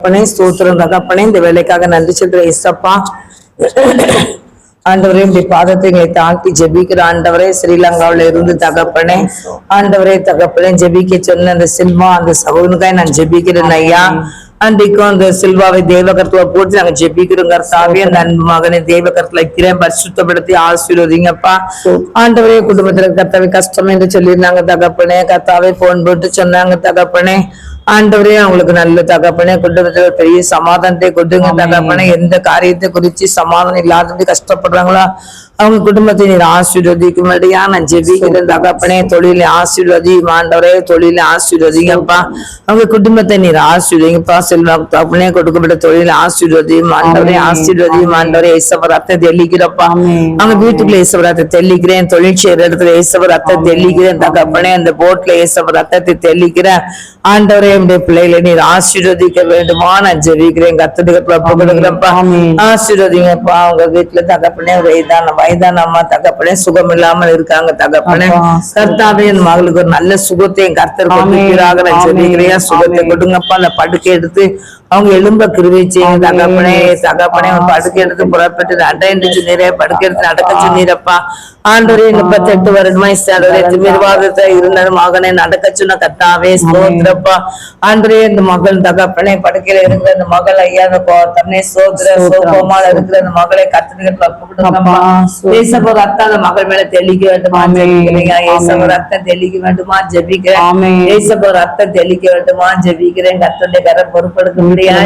தகப்பனே ஸ்தோத்திரம். தகப்பனே இந்த வேலைக்காக நன்றி சொல்ற இசப்பா ஆண்டவரே இப்படி பாதத்தை எங்களை தாழ்த்தி ஜெபிக்கிற ஆண்டவரே ஸ்ரீலங்காவில இருந்து தகப்பனே. ஆண்டவரே தகப்பனே ஜெபிக்க சொன்ன அந்த சில்வா அந்த சகோதரனுக்காய் நான் ஜெபிக்கிறேன் ஐயா. அன்றைக்கும் அந்த சில்வாவை தேவகரத்துல போட்டு நாங்க ஜெபிக்கிறோம் கர்த்தாவே. அந்த அன்பு மகனை தேவகரத்துல வைக்கிறேன் பரிசுத்தப்படுத்தி ஆசீர்வதிங்கப்பா. ஆண்டவரே குடும்பத்துல கர்த்தாவே கஷ்டம் என்று சொல்லியிருந்தாங்க தகப்பனே. கர்த்தாவே போன் போட்டு சொன்னாங்க தகப்பனே. ஆண்டவரே அவங்களுக்கு நல்ல தகப்பனே குடும்பத்துல பெரிய சமாதானத்தை கொடுங்க தகப்பனே. எந்த காரியத்தை குறிச்சு சமாதானம் இல்லாதது கஷ்டப்படுறாங்களோ அவங்க குடும்பத்தை நீர் ஆசீர்வதிக்கும்படியா நான் ஜெபிக்கிறேன் தகப்பனே. தொழிலை ஆசீர்வதி ஆண்டவரே தொழிலை ஆசீர்வதிங்கப்பா. அவங்க குடும்பத்தை நீர் ஆசீர்வதிங்கப்பா. செல்வா தகப்பனே கொடுக்கப்பட்ட தொழிலை ஆசீர்வதி ஆண்டவரே ஆசீர்வதி ஆண்டவரே ஏசவ ரத்த தெளிக்கிறப்பா. அவங்க வீட்டுக்குள்ள ஏசவ ரத்த தெளிக்கிறேன். தொழில் செய்யற இடத்துல ஏசவ ரத்த தெளிக்கிறேன் தகப்பனே. அந்த போட்ல ஏசவ ரத்தத்தை தெளிக்கிறேன். ஆண்டவரே என்னுடைய பிள்ளைகளை நீர் ஆசீர்வதிக்க வேண்டுமா நான் ஜெபிக்கிறேன். கொடுக்குறப்பா ஆசீர்வதிங்கப்பா அவங்க வீட்டுல தகப்பனே வயதான வயதான அம்மா தகப்பனே சுகம் இல்லாமல் இருக்காங்க தகப்பனே. கர்த்தாவே என் மகளுக்கு ஒரு நல்ல சுகத்தையும் கர்த்தர் கொடுக்கிறாக நான் ஜெபிக்கிறேன். சுகத்தை கொடுங்கப்பா. அந்த படுக்கை எடுத்து அவங்க எலும்ப கிருவி செய்யுங்க தகப்பனே. தகப்பனே படுக்கை எடுத்து புறப்பட்டு நடைந்து நிறைய படுக்கை எடுத்து நடக்க சொன்னீரப்பா. ஆண்டவரே முப்பத்தெட்டு வருடமாய் சாண்டவரே திமிர்வாதத்தை இருந்த மகனை நடக்க சொன்ன கத்தாவே ஸ்தோத்திரப்பா. ஆண்டரே இந்த மகள் தகப்பனே படுக்கையில இருக்கிற இந்த மகள் ஐயா அந்த தன்னை சோத்திர சோகமான இருக்கிற இந்த மகளை கத்துக்கிட்டு ரத்தம் அந்த மகள் மேல தெளிக்க வேண்டுமா? ஏசப்போ ரத்தம் தெளிக்க வேண்டுமா? ஜெபிக்கிறேன். ஏசப்போ ரத்தம் தெளிக்க வேண்டுமா? ஜெபிக்கிறேன். கத்தோடைய கரை பொறுப்படுத்த முடியாது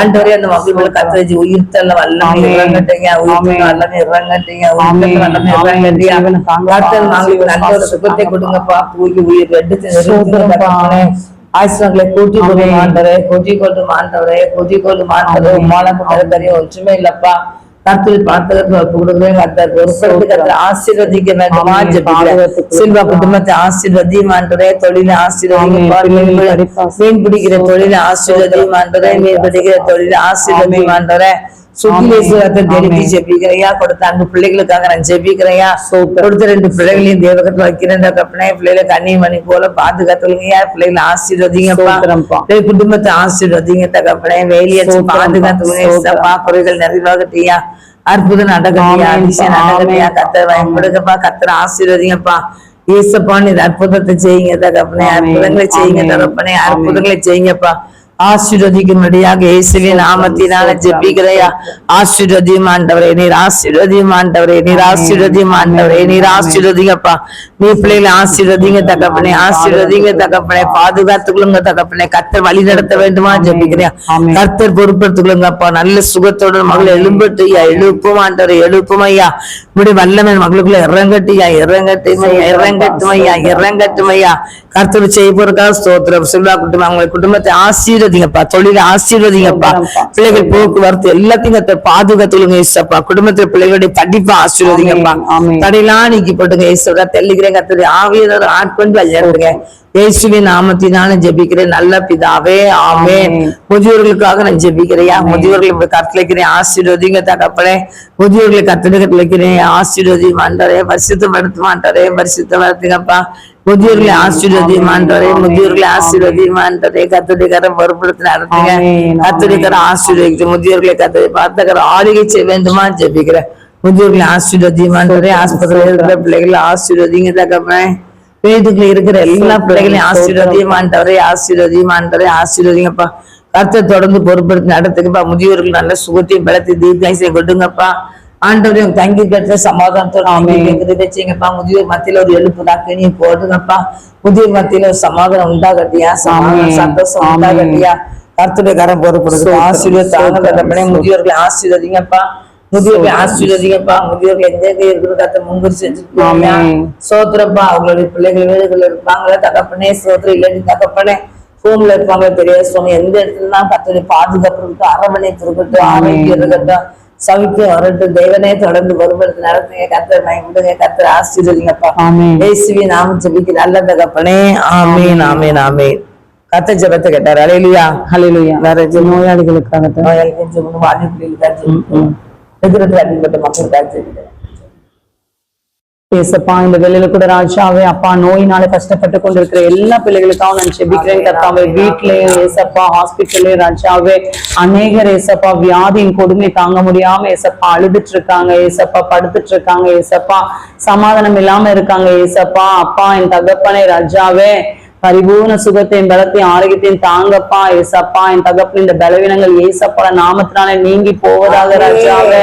ஆண்டவரே அந்த மகள் மேல கத்த வச்சு உயிர்த்தல்ல வல்லமை இறங்கட்டீங்க. உயிர்த்தல்ல வல்லமை இறங்கட்டீங்க. உயிர்த்தல்ல வல்லமை கத்தல் நாங்களுக்கு நல்ல ஒரு சுகத்தை கொடுங்கப்பா. தூக்கி உயிர் நிறுத்துங்க. ஆசிரங்களை கூட்டி கொண்டு மாண்டவரே கூட்டி கொண்டு மாண்டவரே கூட்டி கொண்டு மாண்டவரே உமானுக்கு மறுபடிய ஒன்றுமே இல்லப்பா. கத்தில் பார்த்ததற்கு கொடுக்குறேன் கத்தர் பொறுப்படுத்தி கத்தர் ஆசீர்வதிக்க வேண்டுமா செல்வா குடும்பத்தை ஆசீர்வதி மாண்டவரே தொழில ஆசீர்வதி மீன் பிடிக்கிற தொழில ஆசீர்வதி மாண்டவரே மீன் பிடிக்கிற தொழில ஆசீர்வதி சுத்திலேஸ்வரத்தை தெரிஞ்சு ஜெபிக்கிறையா கொடுத்த அன்பு பிள்ளைகளுக்காக நான் ஜெபிக்கிறையா கொடுத்த ரெண்டு பிள்ளைகளையும் தேவகத்துல வைக்கிறேன். கப்பனே பிள்ளைகளை கண்ணி மணி போல பாதுகாத்துலங்கய்யா பிள்ளைகளை ஆசீர்வதிங்கப்பா. பிள்ளை குடும்பத்தை ஆசீர்வதிங்க. தகப்பனே வேலையை பாதுகாத்துலங்க குறைகள் நிறைவாகட்டியா. அற்புதம் நடக்கலையா அதிசயம் நடக்கலையா கத்தர் பயன்படுங்கப்பா. கத்தர் ஆசீர்வதிங்கப்பா. ஏசப்பா நீ அற்புதத்தை செய்யுங்க. தகப்பனே அற்புதங்களை செய்யுங்க. தகப்பனே அற்புதங்களை செய்யுங்கப்பா. ஆசீர்வதிக்கும்படியாக இயேசுவின் நாமத்தினால ஜெபிக்கிறையா ஆசீர்வதியும் ஆண்டவரே நீர் ஆசீர்வதியும் ஆண்டவரே நீர் ஆசீர்வதியும் ஆண்டவரே நீர் ஆசீர்வதிங்கப்பா நீ பிள்ளைகளை ஆசீர்வதிங்க தகப்பனே ஆசீர்வதிங்க தகப்பனே பாதுகாத்துக்கொள்ளுங்க தகப்பனே கத்தர் வழி நடத்த வேண்டுமா ஜெபிக்கிறேன் கர்த்தர் பொறுப்படுத்திக்கொள்ளுங்கப்பா நல்ல சுகத்தோட மகள் எழும்பட்டு ஐயா எழுப்பும் ஆண்டவரை எழுப்பும் ஐயா இப்படி வல்லவன் மகளுக்குள்ள இறங்கட்டியா இறங்கட்டும் ஐயா இறங்கட்டும் ஐயா இறங்கட்டும் ஐயா கர்த்தர் செய்ய போறக்கா ஸ்தோத்திரம். செல்வா குடும்பம் அவங்க குடும்பத்தை ஆசீர்வதிங்கப்பா. தொழிலை ஆசீர்வதிங்கப்பா. பிள்ளைகள் போக்குவரத்து எல்லாத்தையும் கத்த பாதுகாத்துலுங்க ஏசப்பா குடும்பத்துல பிள்ளைகளுடைய படிப்பை ஆசீர்வதிங்கப்பா. தடையெல்லாம் நீக்கி போட்டுங்க ஏசப்பா தெல்லிக்கிறேன் கத்தருடைய ஆவியதோட ஆட்கொண்டு வழியாடுங்க இயேசுவின் நாமத்தினால ஜெபிக்கிறேன். நல்ல பிதாவே ஆமென். முதியோர்களுக்காக நான் ஜெபிக்கிறையா முதியோர்களை கத்தளிக்கிறேன் ஆசீர்வதிங்க தகப்பனே. முதியோர்களை கத்தனை கட்டளைக்கிறேன். ஆசீர்வதி மாண்டரே பரிசுத்தப்படுத்த மாட்டாரே பரிசுத்தப்படுத்துங்கப்பா முதியோர்களை ஆசீர்வதி மாண்டரே முதியோர்களை ஆசீர்வதி மாண்டரே கத்துடைய கரம் பொறுப்படுத்தி நடத்துங்க கத்துடைய கரம் ஆசீர்வதிக்கிட்டு முதியோர்களை கத்துடைய பார்த்தக்கர ஆளுகை செய்ய வேண்டுமா ஜெபிக்கிறேன் முதியோர்களை ஆசீர்வதி மாண்டரே ஆஸ்பத்திரியில் இருக்கிற பிள்ளைகளை ஆசீர்வதிங்க தகப்பனே. வீட்டுக்குள்ள இருக்கிற எல்லா பிள்ளைகளையும் ஆசீர்வதியும் ஆண்டவரே ஆசீர்வதியும் ஆண்டவரே ஆசீர்வதிங்கப்பா. கர்த்தர் தொடர்ந்து பொறுப்படுத்தி நடத்துங்கப்பா. முதியோர்கள் நல்ல சுகத்தையும் பலத்தை தீர்க்காயசையும் கொடுங்கப்பா. ஆண்டவரே உங்க தங்கி கட்டுற சமாதானத்தோட வச்சுங்கப்பா முதியோர் மத்தியில ஒரு எழுப்பு தாக்கினியும் போடுங்கப்பா. முதியோர் மத்தியில ஒரு சமாதானம் உண்டாகட்டியா? சமாதானம் சந்தோஷம் உண்டாகட்டியா? கர்த்தருடைய கரம் பொறுப்படுது ஆசீர்வாத முதியோர்களை ஆசீர்வதிங்கப்பா. முதியோர்களை ஆசீர்வதிங்கப்பா. முதியோர்கள் எங்க எங்க இருக்கிற கத்த முங்கர் செஞ்சுருப்பாங்க சோத்திரப்பா. அவங்களுடைய பிள்ளைகள் வீடுகள் இருப்பாங்களே தகப்பனே சோத்திரம் இல்லாட்டி தகப்பனே ரூம்ல இருப்பாங்க தெரியாது. சுவாமி எந்த இடத்துல கத்தனை பாதுகாப்பு இருக்கட்டும் அரவணைத்து இருக்கட்டும் ஆரோக்கியம் இருக்கட்டும். சவிக்கு வரட்டும் தெய்வனே தொடர்ந்து வரும்படுத்து நடத்துங்க. கத்தர் விடுங்க கத்தர் ஆசீர்வதிங்கப்பா. இயேசுவி நாம ஜெபிக்க நல்ல தகப்பனே. ஆமீன் ஆமீன். ஆமீன் கத்த ஜெபத்தை கேட்டார். அலையிலியா ஹalleluya வேற நோயாளிகளுக்காக நோயாளிகள் ஜெபம். எதிர்த்து அடிப்பட்ட மக்களுக்காக ஜெபிக்கிறேன் ஏசப்பா இந்த வெளியில கூட ராஜாவே அப்பா நோயினால கஷ்டப்பட்டு கொண்டிருக்கிற எல்லா பிள்ளைகளுக்காகவும் நான் செபிக்கிறேன் கர்த்தாவே வீட்லயும் ஏசப்பா ஹாஸ்பிட்டல்லயும் ராஜாவே அநேகர் ஏசப்பா வியாதியின் கொடுமை தாங்க முடியாம ஏசப்பா அழுதுட்டு இருக்காங்க ஏசப்பா படுத்துட்டு இருக்காங்க ஏசப்பா சமாதானம் இல்லாம இருக்காங்க. ஏசப்பா அப்பா என் தகப்பனை ராஜாவே பரிபூர்ண சுகத்தையும் பலத்தையும் ஆரோக்கியத்தையும் தாங்கப்பா ஏசப்பா. என் தகப்பன் இந்த பலவீனங்கள் ஏசப்பா நாமத்தினால நீங்கி போவதாக ராஜாவே.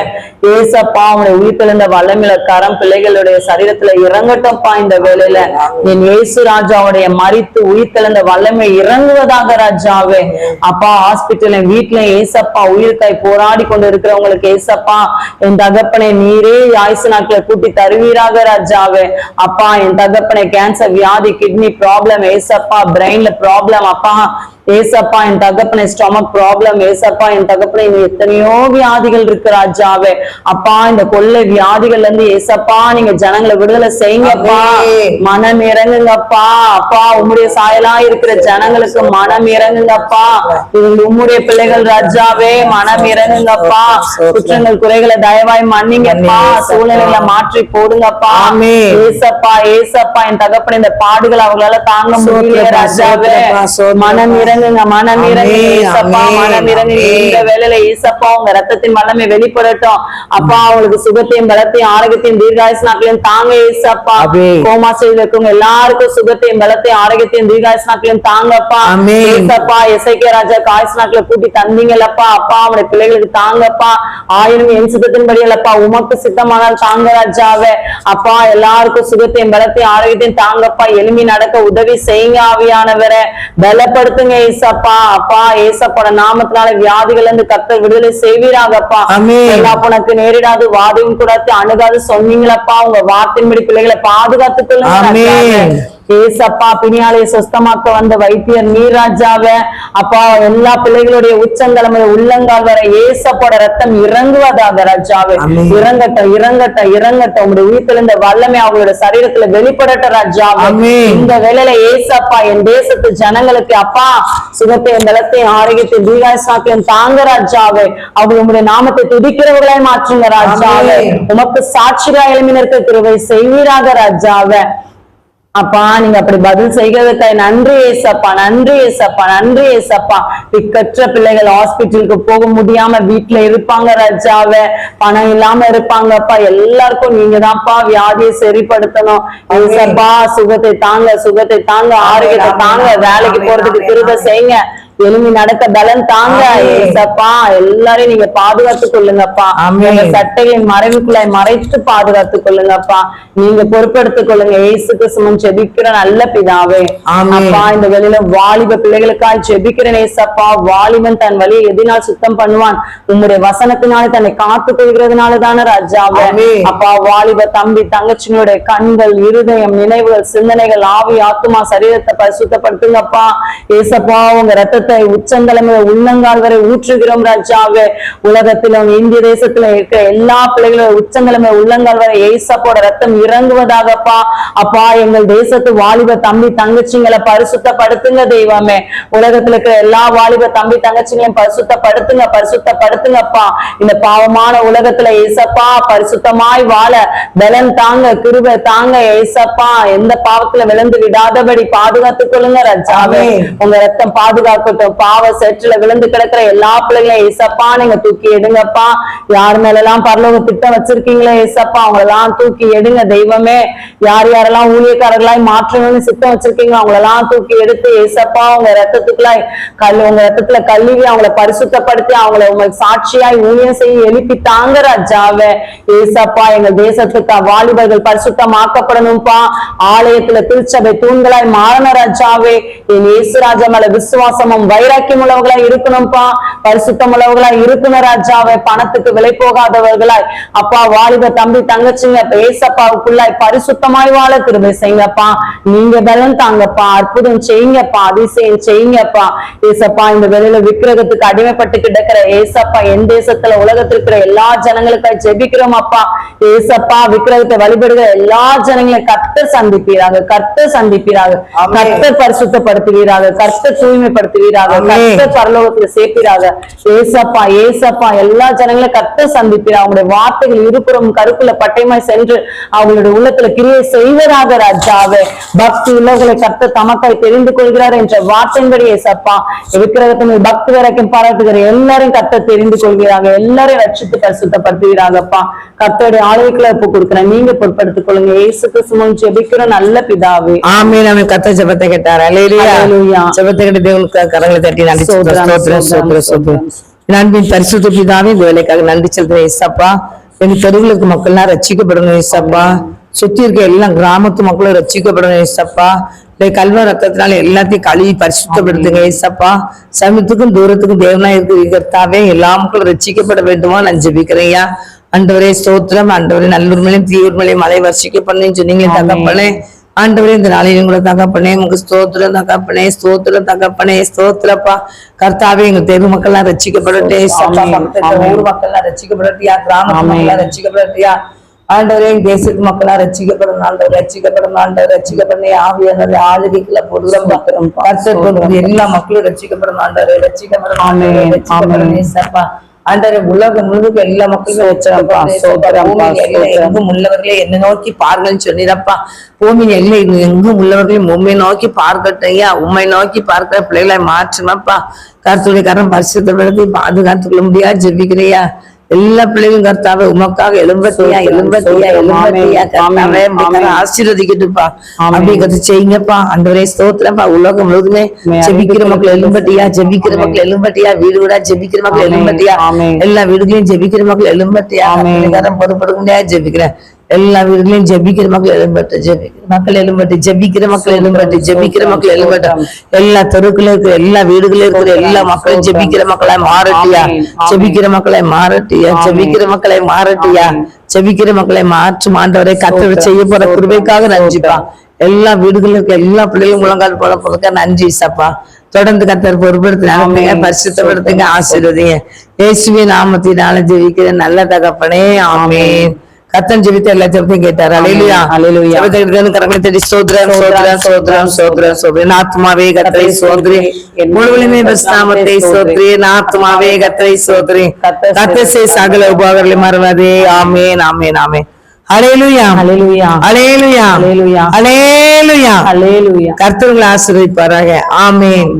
ஏசப்பா உங்களுடைய உயிர்த்தெழுந்த வல்லமில கரம் பிள்ளைகளுடைய சரீரத்துல இறங்கட்டும்ப்பா இந்த வேலையில என் இயேசு ராஜாவுடைய மறித்து உயிர்த்தெழுந்த வல்லமை இறங்குவதாக ராஜாவே. அப்பா ஹாஸ்பிட்டல் வீட்டுல ஏசப்பா உயிர்க்காய் போராடி கொண்டு இருக்கிறவங்களுக்கு ஏசப்பா என் தகப்பனை நீரே ஆயுசு நாட்களை கூட்டி தருவீராக ராஜாவே. அப்பா என் தகப்பனை கேன்சர் வியாதி கிட்னி ப்ராப்ளம் ஏசப்பா பிரெயின்ல ப்ராப்ளம் அப்பா ஏசப்பா என் தகப்பனை ஸ்டொமக் ப்ராப்ளம் ஏசப்பா என் தகப்பனை இன்னும் எத்தனையோ வியாதிகள் இருக்கு ராஜாவே. அப்பா இந்த கொள்ளை வியாதிகள்ல இருந்து ஏசப்பா நீங்க ஜனங்களை விடுதலை செய்யுங்கப்பா. மனம் இறங்குங்கப்பா அப்பா உம்முடைய சாயலா இருக்கிற ஜனங்களுக்கு மனம் இறங்குங்கப்பா உம்முடைய பிள்ளைகள் ராஜாவே. மனம் இறங்குங்கப்பா குற்றங்கள் குறைகளை தயவாய் மன்னிங்கப்பா. மன்னிங்க, சூழ்நிலைகளை மாற்றி போடுங்கப்பா. ஏசப்பா ஏசப்பா என் தகப்பன் இந்த பாடுகள் அவங்களால தாங்க முடியல ராஜாவே. சோத்திரப்பா, சோத்திரப்பா. இறங்குங்க மனம் ஆமென், ஏசப்பா மனம் ஆமென். இந்த வேலையில ஏசப்பா உங்க ரத்தத்தின் வல்லமை வெளிப்படட்டும். அப்பா அவங்களுக்கு சுகத்தையும் பலத்தையும் ஆரோக்கியத்தையும் தீர்காயுசு நாட்களையும் தாங்க ஏசப்பா. கோமா செய்து இருக்கவங்க எல்லாருக்கும் சுகத்தையும் பலத்தையும் ஆரோக்கியத்தையும் தீர்காயுசு நாட்களையும் தாங்கப்பா. ஏசப்பா எசைக்கிய ராஜா காய்ச்சி நாட்களை கூட்டி தந்தீங்களப்பா அப்பா அவனுடைய பிள்ளைகளுக்கு தாங்கப்பா. ஆயிரம் என் சித்தத்தின்படி அல்லப்பா உமக்கு சித்தமானால் தாங்க ராஜாவே. அப்பா எல்லாருக்கும் சுகத்தையும் பலத்தையும் ஆரோக்கியத்தையும் தாங்கப்பா. எலும்பி நடக்க உதவி செய்யுங்க ஆவியானவரை. பலப்படுத்துங்க ஏசப்பா அப்பா ஏசப்போட நாமத்தினால வியாதிகள் இருந்து கத்தர் விடுதலை செய்வீராகப்பா ஆமென். எல்லா உனக்கு நேரிடாது வாதையும் கூட அணுகாது சொன்னீங்களப்பா உங்க வார்த்தையின்படி பிள்ளைகளை பாதுகாத்துக் கொள்ளுங்க ஆமென். ராஜாவே. ஏசப்பா பிணியாலையை சுஸ்தமாக்க வந்த வைத்தியர் நீராஜாவ. அப்பா எல்லா பிள்ளைகளுடைய உச்சந்தலைமை உள்ளங்கால் வரை ஏசப்போட ரத்தம் இறங்குவதாக ராஜாவே. இறங்கட்ட இறங்கட்ட இறங்கட்ட உங்களுடைய உயிர்த்தெழுந்த வல்லமை அவங்களோட சரீரத்துல வெளிப்படட்ட ராஜாவே. இந்த வேளையில ஏசப்பா என் தேசத்து ஜனங்களுக்கு அப்பா சுகத்தையும் பலத்தையும் ஆரோக்கியத்தையும் தீகாசாக்கையும் தாங்க ராஜாவே. அவங்க உங்களுடைய நாமத்தை துதிக்கிறவர்களாய் மாற்றுங்க ராஜாவே. உமக்கு சாட்சியா எழுமினருக்கு கிருபை செய்வீராக ராஜாவே. அப்பா நீங்க அப்படி பதில் செய்கிறதுக்காய் நன்றி ஏசப்பா நன்றி ஏசப்பா நன்றி ஏசப்பா. திக்கற்ற பிள்ளைகள் ஹாஸ்பிட்டலுக்கு போக முடியாம வீட்டுல இருப்பாங்க ராஜாவே. பணம் இல்லாம இருப்பாங்கப்பா. எல்லாருக்கும் நீங்க தான்ப்பா வியாதியை சரிப்படுத்தணும். ஏசப்பா சுகத்தை தாங்க சுகத்தை தாங்க ஆரோக்கியத்தை தாங்க வேலைக்கு போறதுக்கு திரும்ப செய்யுங்க. எலும்பி நடக்க பலன் தாங்க. ஏசப்பா. எல்லாரையும் நீங்க பாதுகாத்துக் கொள்ளுங்கப்பா. உங்க சட்டையின் மறைவுக்குள்ளாய் மறைத்து பாதுகாத்துக் கொள்ளுங்கப்பா. நீங்க பொறுப்படுத்திக் கொள்ளுங்க. ஏசு கிறிஸ்துவன் ஜெபிக்கிற நல்ல பிதாவே. அப்பா இந்த வெளியில வாலிப பிள்ளைகளுக்காய் ஜெபிக்கிறேன் ஏசப்பா. வாலிபன் தன் வழியை எதினால் சுத்தம் பண்ணுவான். உம்முடைய வசனத்தினால தன்னை காத்துக் கொள்கிறதுனால தானே ராஜாவே. அப்பா வாலிப தம்பி தங்கச்சினுடைய கண்கள் இருதயம் நினைவுகள் சிந்தனைகள் ஆவி ஆத்துமா சரீரத்தை பரிசுத்தப்படுத்துங்கப்பா. ஏசப்பா உங்க ரத்தத்தை உச்சந்தலைமை உள்ளங்கால் வரை ஊற்றுகிறோம் ராஜாவே. உலகத்திலும் இந்திய தேசத்துல இருக்கிற எல்லா பிள்ளைகளும் உச்சந்தலைமை உள்ளங்கால் வரை ஏசப்போட ரத்தம் இறங்குவதாகப்பா. அப்பா எங்கள் தேசத்து வாலிப தம்பி தங்கச்சிங்களை பரிசுத்தப்படுத்துங்க தெய்வமே. உலகத்துல இருக்கிற எல்லா வாலிப தம்பி தங்கச்சிங்களையும் பரிசுத்தப்படுத்துங்க பரிசுத்தப்படுத்துங்கப்பா. இந்த பாவமான உலகத்துல ஏசப்பா பரிசுத்தமாய் வாழ. பலன் தாங்க கிருபை தாங்க ஏசப்பா. எந்த பாவத்துல விழுந்து விடாதபடி பாதுகாத்துக் கொள்ளுங்க ராஜாவே. உங்க ரத்தம் இருக்கட்டும். பாவ செற்றுல விழுந்து கிடக்கிற எல்லா பிள்ளைகளையும் ஏசப்பா நீங்க தூக்கி எடுங்கப்பா. யார் மேல எல்லாம் பரலோக திட்டம் வச்சிருக்கீங்களே ஏசப்பா அவங்களெல்லாம் தூக்கி எடுங்க தெய்வமே. யார் யாரெல்லாம் ஊழியக்காரர்களாய் மாற்றணும்னு சித்தம் வச்சிருக்கீங்களோ அவங்களெல்லாம் தூக்கி எடுத்து ஏசப்பா உங்க ரத்தத்துக்குள்ளாய் கல் உங்க ரத்தத்துல கழுவி அவங்கள பரிசுத்தப்படுத்தி அவங்கள உங்களுக்கு சாட்சியாய் ஊழியம் செய்ய எழுப்பி தாங்க ராஜாவே. ஏசப்பா எங்க தேசத்துக்கு வாலிபர்கள் பரிசுத்தமாக்கப்படணும்ப்பா ஆலயத்துல திருச்சபை தூண்களாய் மாறன ராஜாவே. என் இயேசு மேல விசுவாசமும் வைராக்கியம் உள்ளவர்களாய் இருக்கணும்ப்பா பரிசுத்தம் உள்ளவர்களாய் இருக்கணும் ராஜாவே. பணத்துக்கு விலை போகாதவர்களாய். அப்பா வாலிப தம்பி தங்கச்சிங்க ஏசப்பாவுக்குள்ளாய் பரிசுத்தமாய் வாழ கிருபை செய்யுங்கப்பா. நீங்க பலன் தாங்கப்பா. அற்புதம் செய்யுங்கப்பா. அதிசயம் செய்யுங்கப்பா. ஏசப்பா இந்த வெளியில விக்கிரகத்துக்கு அடிமைப்பட்டு கிடக்கிற ஏசப்பா என் தேசத்துல உலகத்துல இருக்கிற எல்லா ஜனங்களுக்காய் ஜெபிக்கிறோம் அப்பா ஏசப்பா விக்கிரகத்தை வழிபடுகிற எல்லா ஜனங்களையும் கர்த்தர் சந்திப்பீராக. கர்த்தர் சந்திப்பீராக. கர்த்தர் பரிசுத்தப்படுத்துவீராக. கர்த்தர் தூய்மைப்படுத்துவீராக. செய்வீராக. கர்த்தர் பரலோகத்துல சேர்ப்பீராக ஏசப்பா ஏசப்பா எல்லா ஜனங்களும் கர்த்தர் சந்திப்பீரா அவங்களுடைய வார்த்தைகள் இருபுறம் கருப்புல பட்டயமாய் சென்று அவங்களுடைய உள்ளத்துல கிரியை செய்வதாக ராஜாவே. பக்தி உள்ளவர்களை கர்த்தர் தமக்காய் தெரிந்து கொள்கிறார் என்ற வார்த்தையின்படி ஏசப்பா விக்கிரகத்தின் பக்தி வரைக்கும் பாராட்டுகிற எல்லாரையும் கர்த்தர் தெரிந்து கொள்கிறாங்க. எல்லாரையும் ரட்சித்து பரிசுத்தப்படுத்துகிறாங்கப்பா கர்த்தருடைய ஆளுகைக்குள்ள ஒப்பு கொடுக்கிறேன். நீங்க பொறுப்படுத்திக் கொள்ளுங்க. இயேசு கிறிஸ்துவும் ஜெபிக்கிற நல்ல பிதாவே. ஆமென் அவன் கத்த ஜெபத்தை கேட்டார். அல்லேலூயா. ஜெபத்தை கேட்டு தேவனுக்கு கரங்களை தட்டி நன்றி ஸ்தோத்திரம் ஸ்தோத்திரம். ஸ்தோத்திரம் நன்பின் பரிசுத்த பிதாவே இந்த வேலைக்காக நன்றி செலுத்துறேன் ஏசப்பா எங்க தெருவில் இருக்க மக்கள்லாம் ரட்சிக்கப்படணும் ஏசப்பா சுத்தி இருக்க எல்லா கிராமத்து மக்களும் ரட்சிக்கப்படணும் ஏசப்பா கல்வ ரத்தத்தினால எல்லாத்தையும் கழுவி பரிசுத்தப்படுத்துங்க ஏசப்பா சமயத்துக்கும் தூரத்துக்கும் தேவனா இருக்கிறதாவே எல்லா மக்களும் ரட்சிக்கப்பட வேண்டுமா நான் ஜெபிக்கிறேன்யா ஆண்டவரே ஸ்தோத்திரம் ஆண்டவரே நல்லூர்மலையும் தீயூர்மலையும் மலை வர்ஷிக்க பண்ணேன்னு சொன்னீங்க தகப்பனே ஆண்டவரே இந்த நாளையும் கூட தகப்பனே உங்க ஸ்தோத்திரம் தகப்பனே ஸ்தோத்திரம் தகப்பனே ஸ்தோத்திரப்பா. கர்த்தாவே எங்க தெரு மக்கள்லாம் சப்பா. பக்கத்துல இருக்க ஆமென். ஊர் மக்கள்லாம் ரட்சிக்கப்படட்டியா கிராமத்து ஆமென். மக்கள்லாம் ரட்சிக்கப்படட்டியா ஆண்டவரே தேசத்து மக்களா ரட்சிக்கப்படணும். ஆண்டவர் ரட்சிக்கப்படணும். ஆண்டவர் ரட்சிக்கப்படணும். ஆவியானவர் ஆளுகைக்குள்ள கொண்டு எல்லா மக்களும் ரட்சிக்கப்படணும். ஆண்டவர் ரட்சிக்கப்படணும். ஆண்டவரே, ஆமென். ரட்சிக்கப்படணும். ஆண்டவரே உலகம் முழுக்க எல்லா மக்களும் சோத்திரம்ப்பா, சோத்திரம்ப்பா, சோத்திரம். எங்கும் உள்ளவர்களே என்ன நோக்கி பாருங்கன்னு சொல்லிடப்பா பூமியின் எல்லை எங்கும் உள்ளவர்களே உண்மை நோக்கி பார்க்கட்டும் ஐயா. உண்மை நோக்கி பார்க்கிற பிள்ளைகளை மாற்றணும்ப்பா கருத்துடைய கரம் பரிசுத்தப்படுத்தி பாதுகாத்துக்கொள்ள முடியாது ஜெபிக்கிறியா எல்லா பிள்ளைகளும் கர்த்தாவே உமக்காக எலும்பத்தியா எலும்பத்தியா. எலும்பத்தியா கர்த்தாவே. ஆசீர்வதிக்கட்டுப்பா ஆமென். அப்படி கத்து செய்யுங்கப்பா அண்டவரே ஸ்தோத்திரப்பா உலகம் முழுதுமே ஜெபிக்கிற மக்கள் எலும்பட்டியா ஜெபிக்கிற. மக்கள் எலும்பட்டியா வீடு வீடா ஜெபிக்கிற மக்கள் எலும்பட்டியா. எல்லா வீடுகளையும் ஜெபிக்கிற மக்கள் எலும்பட்டியா முடியாது ஜெபிக்கிறேன் எல்லா வீடுகளையும் ஜெபிக்கிற மக்கள் எழும்பட்டு ஜெபிக்கிற மக்கள் எழும்பட்டு ஜெபிக்கிற மக்கள் எழும்பட்டு ஜெபிக்கிற மக்கள் எழும்பட்டு எல்லா தெருக்குள்ள இருக்கிற எல்லா வீடுகளில் இருக்கிற எல்லா மக்களும் ஜெபிக்கிற மக்களை மாறட்டியா. ஜெபிக்கிற மக்களை மாறட்டியா. ஜெபிக்கிற மக்களை மாறட்டியா. ஜெபிக்கிற மக்களை மாற்றும் ஆண்டவரை கத்தர் ஸ்தோத்திரம், செய்ய போற கிருபைக்காக நன்றிப்பா. எல்லா வீடுகளில் இருக்க எல்லா பிள்ளைகளும் முழங்கால் போட போறதுக்கு நன்றி சப்பா தொடர்ந்து கத்தர் பொறுப்படுத்தி நடத்துங்க ஆமென். பரிசுத்தப்படுத்துங்க ஆசீர்வதிங்க இயேசுவின் நாமத்தினால ஜெபிக்கிற நல்ல தகப்பனே ஆமென் கத்தன் ஜெபித்த எல்லா ஜெபத்தையும் கேட்டார். அலையிலுயா எடுத்து கரங்களை தட்டி ஸ்தோத்திரம் ஸ்தோத்திரம் ஸ்தோத்திரம் ஸ்தோத்திரம். ஸ்தோத்திரம் ஆத்மாவே கத்தரை சோதரி முழுவதுமே பஸ்தாமத்தை சோதரி ஆத்மாவே கத்தரை சோதரி கத்தசே சகல உபாகர்களை மறவாதே. ஆமேன் ஆமேன் ஆமேன். அலையிலுயா அலையிலுயா. அலையிலுயா கர்த்தர்களை ஆசீர்வதிப்பாராக. ஆமேன்.